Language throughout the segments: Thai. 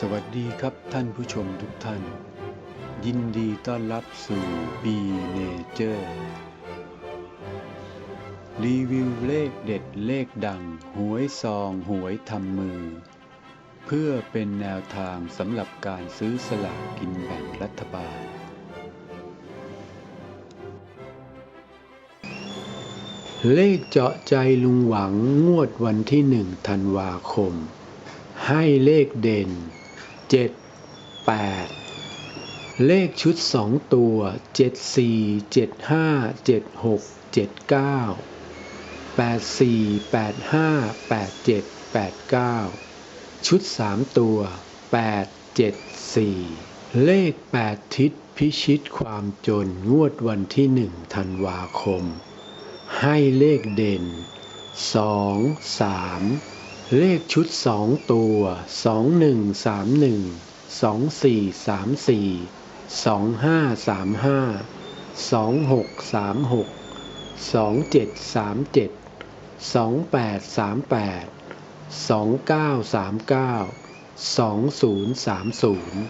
สวัสดีครับท่านผู้ชมทุกท่าน ยินดีต้อนรับสู่ B Nature รีวิวเลขเด็ดเลขดัง หวยซองหวยทำมือ เพื่อเป็นแนวทางสำหรับการซื้อสลากกินแบ่งรัฐบาล เลขเจาะใจลุงหวังงวดวันที่หนึ่งธันวาคม ให้เลขเด่น 7 8 เลขชุด 2 ตัว 7 4 7 5 7 6 7 9 8 4 8 5 8 7 8 9 ชุด 3 ตัว 8 7 4 เลข 8 ทิศพิชิตความจนงวดวันที่ 1 ธันวาคม ให้เลขเด่น 2 3 เลขชุดสองตัวสองหนึ่งสามหนึ่งสองสี่สามสี่สองห้าสามห้าสองหกสามหกสองเจ็ดสามเจ็ดสองแปดสามแปดสองเก้าสามเก้าสองศูนย์สามศูนย์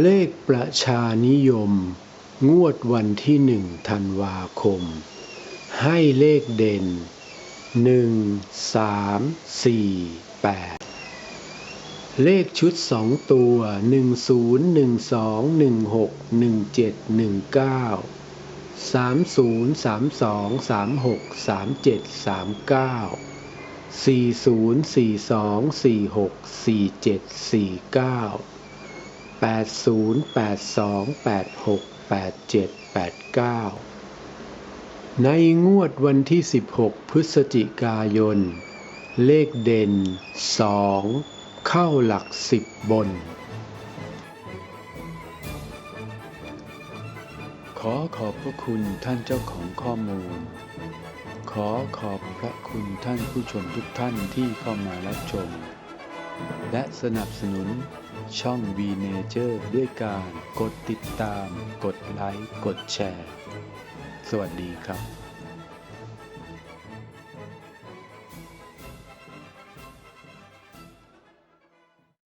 เลขประชานิยม งวดวันที่หนึ่งธันวาคม ให้เลขเด่น หนึ่งสามสี่แปดเลขชุดสองตัวหนึ่งศูนย์หนึ่งสองหนึ่งหกหนึ่งเจ็ดหนึ่งเก้าสามศูนย์สามสองสามหกสามเจ็ดสามเก้าสี่ศูนย์สี่สองสี่หกสี่เจ็ดสี่เก้าแปดศูนย์แปดสองแปดหกแปดเจ็ดแปดเก้า ในงวดวันที่ 16 พฤศจิกายน เลขเด่น 2 เข้าหลักสิบบน ขอขอบพระคุณท่านเจ้าของข้อมูล ขอขอบพระคุณท่านผู้ชมทุกท่านที่เข้ามารับชม และสนับสนุนช่อง V Nature ด้วยการกดติดตาม กดไลค์ กดแชร์ สวัสดีครับ